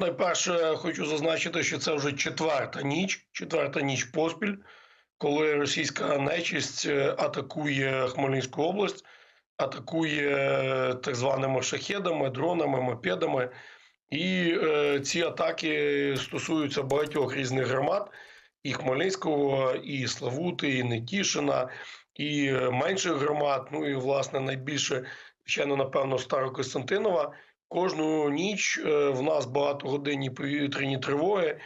Найперше хочу зазначити, що це вже четверта ніч, четверта ніч поспіль, коли російська нечисть е, атакує Хмельницьку область, атакує е, так званими шахедами, дронами, мопедами. І е, ці атаки стосуються багатьох різних громад: і Хмельницького, і Славути, і Нетішина, і е, менших громад. Ну і власне найбільше, звичайно, напевно, Старокостянтинова. Кожну ніч е, в нас багатогодинні повітряні тривоги.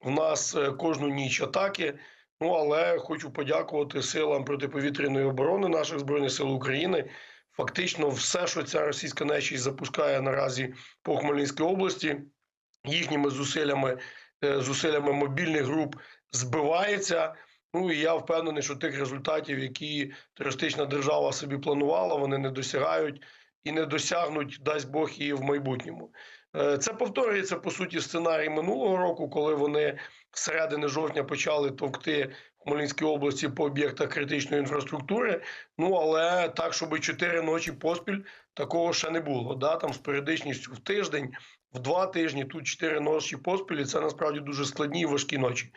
В нас е, кожну ніч атаки. Ну але хочу подякувати силам протиповітряної оборони наших збройних сил України. Фактично, все, що ця російська нечість запускає наразі по Хмельницькій області, їхніми зусиллями, е, зусиллями мобільних груп збивається. Ну і я впевнений, що тих результатів, які терористична держава собі планувала, вони не досягають і не досягнуть, дасть Бог і в майбутньому. Е, Це повторюється по суті сценарій минулого року, коли вони з середини жовтня почали товкти в Хмельницькій області по об'єктах критичної інфраструктури. Ну але так, щоб чотири ночі поспіль такого ще не було. Да? Там з періодичністю в тиждень, в два тижні, тут чотири ночі поспіль. і Це насправді дуже складні і важкі ночі.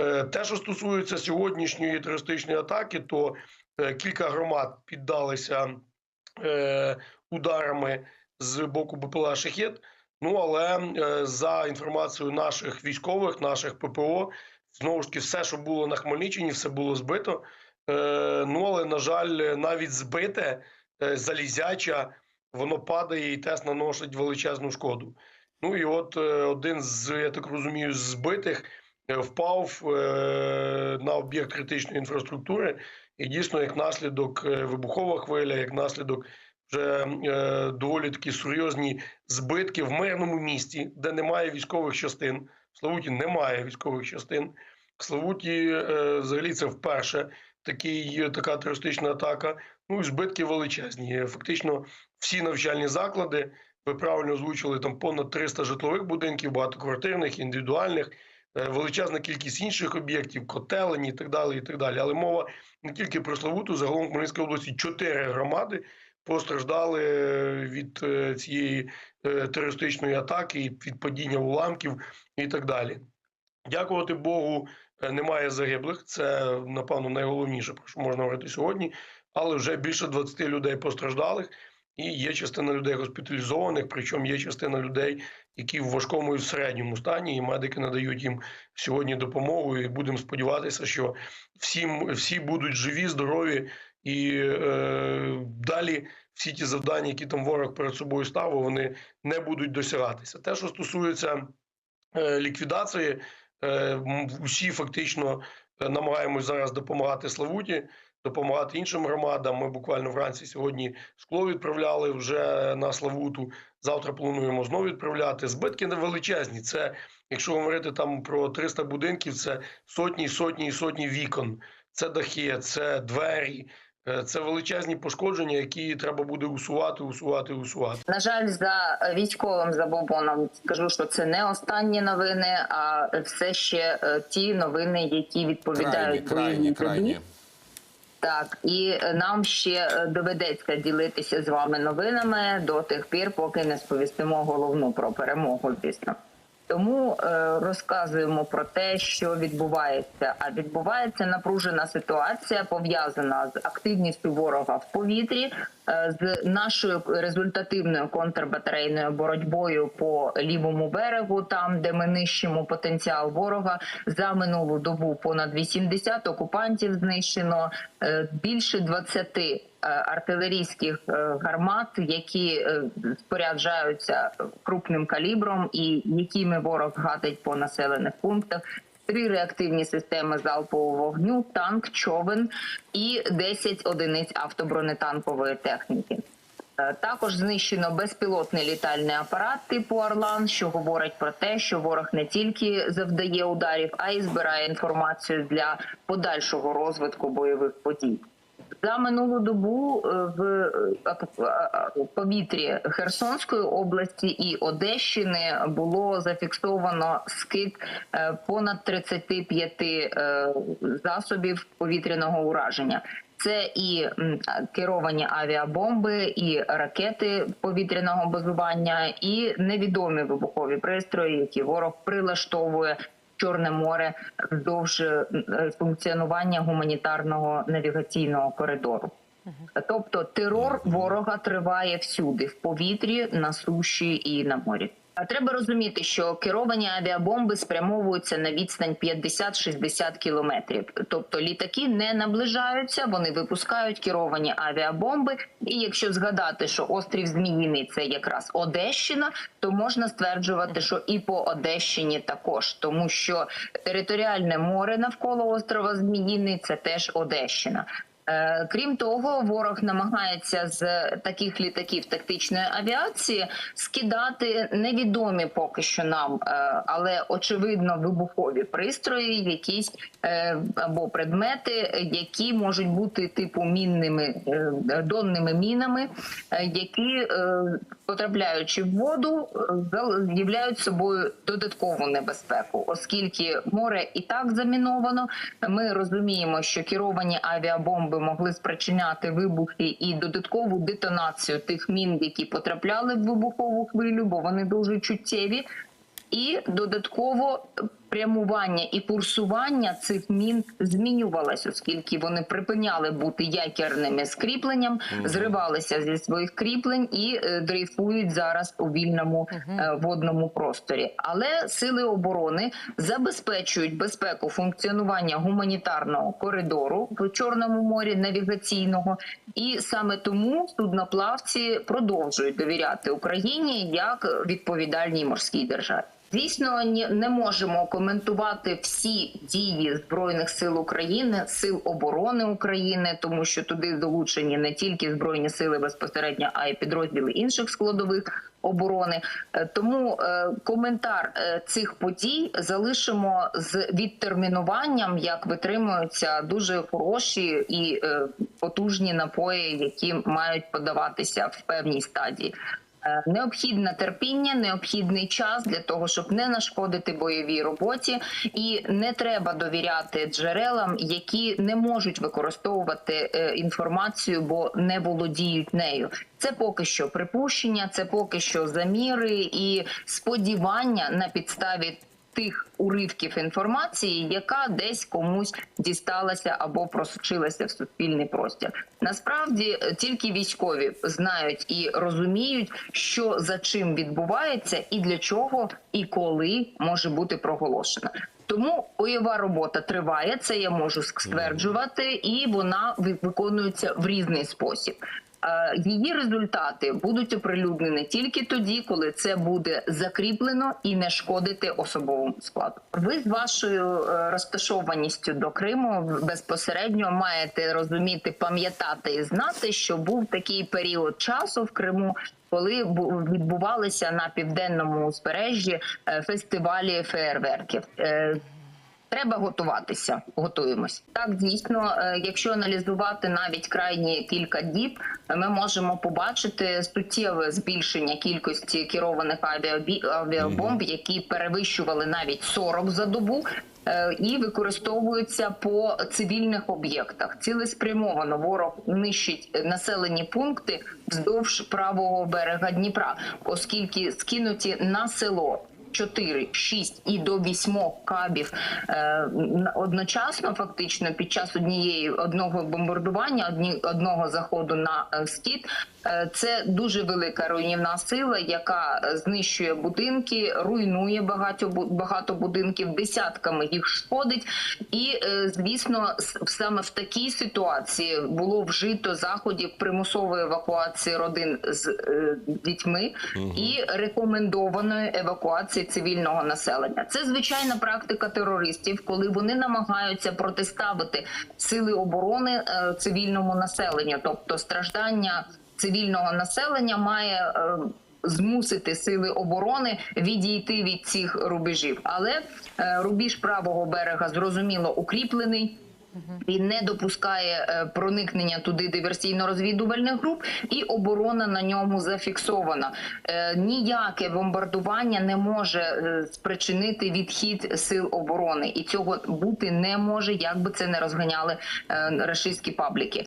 Е, Те, що стосується сьогоднішньої терористичної атаки, то е, кілька громад піддалися ударами з боку БПЛА «Шахет». Ну але е, за інформацією наших військових, наших ППО, знову ж таки, все, що було на Хмельниччині, все було збито. Е, Ну але на жаль, навіть збите е, залізяча, воно падає і теж наносить величезну шкоду. Ну і от один з я так розумію, збитих впав на об'єкт критичної інфраструктури, і дійсно, як наслідок вибухова хвиля, як наслідок вже е, доволі такі серйозні збитки в мирному місті, де немає військових частин. В Славуті немає військових частин. В Славуті е, взагалі це вперше такий, така терористична атака. Ну і збитки величезні. Фактично, всі навчальні заклади, ви правильно озвучили, там понад 300 житлових будинків, багатоквартирних, індивідуальних, е, величезна кількість інших об'єктів, котелені і так далі. і так далі. Але мова не тільки про Славуту, загалом в Хмельницькій області чотири громади постраждали від е, цієї е, терористичної атаки, від падіння уламків і так далі. Дякувати Богу, е, немає загиблих. Це напевно найголовніше, про що можна говорити сьогодні. Але вже більше 20 людей постраждалих, і є частина людей госпіталізованих. Причому є частина людей, які в важкому і в середньому стані, і медики надають їм сьогодні допомогу. І будемо сподіватися, що всім всі будуть живі, здорові і е, далі всі ті завдання, які там ворог перед собою ставив, вони не будуть досягатися. Те, що стосується е, ліквідації, е, усі фактично е, намагаємось зараз допомагати Славуті, допомагати іншим громадам. Ми буквально вранці сьогодні скло відправляли вже на Славуту. Завтра плануємо знову відправляти. Збитки не величезні. Це якщо говорити там про 300 будинків, це сотні, сотні і сотні вікон. Це дахи, це двері, це величезні пошкодження, які треба буде усувати, усувати, усувати. На жаль, за військовим забобоном скажу, що це не останні новини, а все ще е, ті новини, які відповідають крайні, воєнній крайні. Так, і е, нам ще е, доведеться ділитися з вами новинами до тих пір, поки не сповістимо головну про перемогу. Звісно. Тому е, розказуємо про те, що відбувається. А відбувається напружена ситуація, пов'язана з активністю ворога в повітрі, з нашою результативною контрбатарейною боротьбою по лівому берегу, там де ми нищимо потенціал ворога. За минулу добу понад 80 окупантів знищено е, більше 20 е, артилерійських е, гармат, які е, споряджаються крупним калібром, і якими ворог гатить по населених пунктах. Три реактивні системи залпового вогню, танк, човен і 10 одиниць автобронетанкової техніки. Е, Також знищено безпілотний літальний апарат типу Орлан, що говорить про те, що ворог не тільки завдає ударів, а й збирає інформацію для подальшого розвитку бойових подій. За минулу добу е, в е, повітрі Херсонської області і Одещини було зафіксовано скид е, понад 35 е, засобів повітряного ураження. Це і керовані авіабомби, і ракети повітряного базування, і невідомі вибухові пристрої, які ворог прилаштовує Чорне море вздовж е, функціонування гуманітарного навігаційного коридору. Тобто терор ворога триває всюди в повітрі, на суші і на морі. А треба розуміти, що керовані авіабомби спрямовуються на відстань 50-60 кілометрів. Тобто літаки не наближаються, вони випускають керовані авіабомби. І якщо згадати, що острів Зміїний це якраз Одещина, то можна стверджувати, що і по Одещині також, тому що територіальне море навколо острова Зміїний це теж Одещина. Е, Крім того, ворог намагається з таких літаків тактичної авіації скидати невідомі поки що нам, е, але очевидно вибухові пристрої, якісь е, або предмети, які можуть бути типу мінними донними мінами, які потрапляючи в воду, являють собою додаткову небезпеку, оскільки море і так заміновано. Ми розуміємо, що керовані авіабомби могли спричиняти вибухи і додаткову детонацію тих мін, які потрапляли в вибухову хвилю, бо вони дуже чуттєві. І додатково прямування і курсування цих мін змінювалось, оскільки вони припиняли бути якірними скріпленням, зривалися зі своїх кріплень і е, дрейфують зараз у вільному е, водному просторі. Але сили оборони забезпечують безпеку функціонування гуманітарного коридору в Чорному морі навігаційного, і саме тому судноплавці продовжують довіряти Україні як відповідальній морській державі. Звісно, не можемо коментувати всі дії збройних сил України, сил оборони України, тому що туди долучені не тільки збройні сили безпосередньо, а й підрозділи інших складових оборони. Е, Тому е, коментар е, цих подій залишимо з відтермінуванням, як витримуються дуже хороші і потужні напої, які мають подаватися в певній стадії. Е, Необхідне терпіння, необхідний час для того, щоб не нашкодити бойовій роботі, і не треба довіряти джерелам, які не можуть використовувати е, інформацію, бо не володіють нею. Це поки що припущення, це поки що заміри і сподівання на підставі тих уривків інформації, яка десь комусь дісталася або просочилася в суспільний простір. Насправді е, тільки військові знають і розуміють, що за чим відбувається, і для чого і коли може бути проголошено. Тому бойова робота триває, це я можу стверджувати, і вона виконується в різний спосіб. Е, Її результати будуть оприлюднені тільки тоді, коли це буде закріплено і не шкодити особовому складу. Ви з вашою е, розташованістю до Криму безпосередньо маєте розуміти, пам'ятати і знати, що був такий період часу в Криму. Коли відбувалися на південному узбережжі е, фестивалі феєрверків, Е, Треба готуватися, готуємось. Так дійсно, е, якщо аналізувати навіть крайні кілька діб, ми можемо побачити суттєве збільшення кількості керованих авіабомб, які перевищували навіть 40 за добу. е, І використовуються по цивільних об'єктах. Цілеспрямовано ворог нищить населені пункти вздовж правого берега Дніпра, оскільки скинуті на село 4, 6 і до 8 кабів е, одночасно, фактично, під час однієї одного бомбардування, одні, одного заходу на е, схід. Е, Це дуже велика руйнівна сила, яка знищує будинки, руйнує багато багато будинків, десятками їх шкодить. І е, звісно, саме в такій ситуації було вжито заходів примусової евакуації родин з е, дітьми і рекомендованої евакуації цивільного населення. Це звичайна практика терористів, коли вони намагаються протиставити сили оборони е, цивільному населенню, тобто страждання цивільного населення має. е, Змусити сили оборони відійти від цих рубежів, але е, рубіж правого берега зрозуміло укріплений. Він не допускає е, проникнення туди диверсійно-розвідувальних груп, і оборона на ньому зафіксована. Е, Ніяке бомбардування не може е, спричинити відхід сил оборони, і цього бути не може, як би це не розганяли рашистські пабліки.